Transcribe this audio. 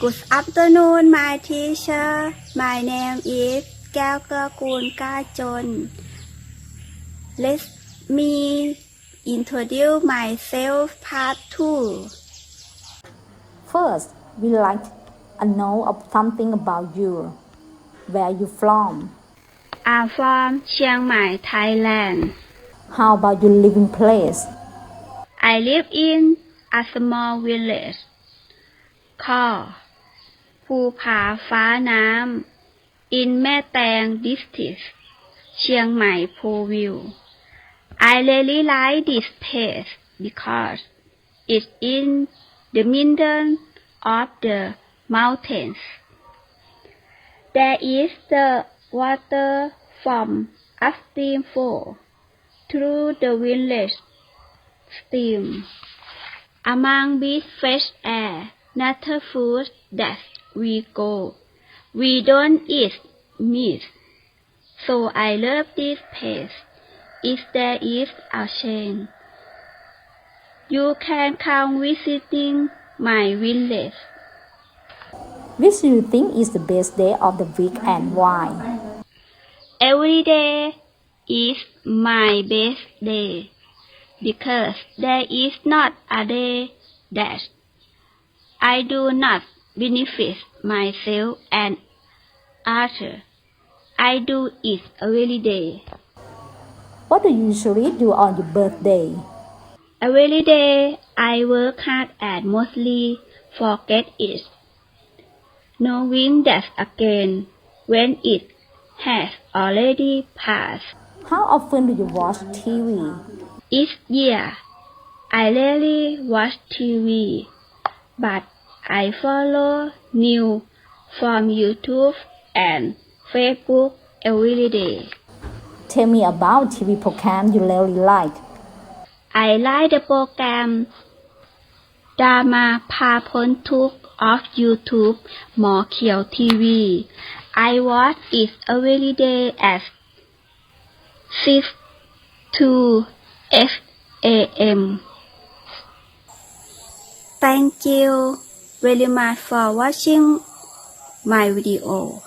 Good afternoon, my teacher. My name is Kalkakun Kajon. Let me introduce myself part 2. First, we like to know of something about you. Where are you from? I'm from Chiang Mai, Thailand. How about your living place? I live in a small village called ภูผาฟ้าน้ำ in แม่แตง district เชียงใหม่ Proview I really like this place because it's in the middle of the mountains. There is the water from upstream flow through the village stream. Among big fresh air, nature food that we go. We don't eat meat. So I love this place. If there is a change, you can come visiting my village. Which do you think is the best day of the week and why? Every day is my best day because there is not a day that I do not benefit myself and others. I do it every day. What do you usually do on your birthday? Every day I work hard and mostly forget it, knowing that again when it has already passed. How often do you watch TV? Each year, I rarely watch TV, but I follow news from YouTube and Facebook every day. Tell me about TV program you really like. I like the program Dharma Papontuk of YouTube Mokio TV. I watch it every day at 6 to 8 a.m. Thank you very much for watching my video.